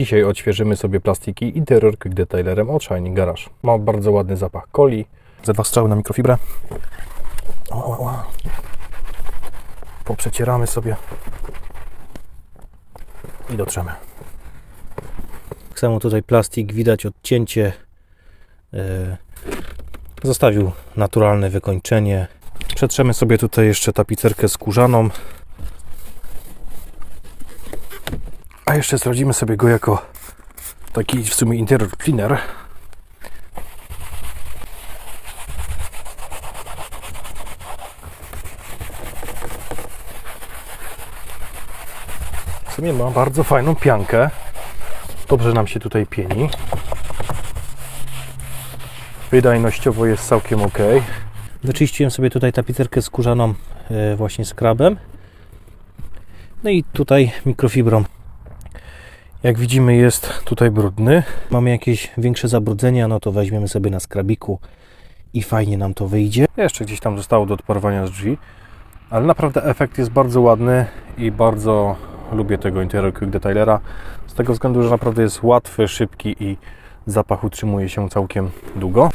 Dzisiaj odświeżymy sobie plastiki interior Quick Detailerem od Shiny Garage. Ma bardzo ładny zapach coli. Ze dwa strzały na mikrofibrę. O, o, o. Poprzecieramy sobie i dotrzemy. Tak samo tutaj plastik, widać odcięcie. E, Zostawił naturalne wykończenie. Przetrzemy sobie tutaj jeszcze tapicerkę skórzaną. A jeszcze sprawdzimy sobie go jako taki w sumie interior cleaner. W sumie ma bardzo fajną piankę. Dobrze nam się tutaj pieni. Wydajnościowo jest całkiem ok. Wyczyściłem sobie tutaj tapicerkę skórzaną e, właśnie skrabem. No i tutaj mikrofibrą. Jak widzimy jest tutaj brudny. Mamy jakieś większe zabrudzenia, no to weźmiemy sobie na skrabiku i fajnie nam to wyjdzie. Jeszcze gdzieś tam zostało do odparowania z drzwi. Ale naprawdę efekt jest bardzo ładny i bardzo lubię tego interior Quick Detailera. Z tego względu, że naprawdę jest łatwy, szybki i zapach utrzymuje się całkiem długo.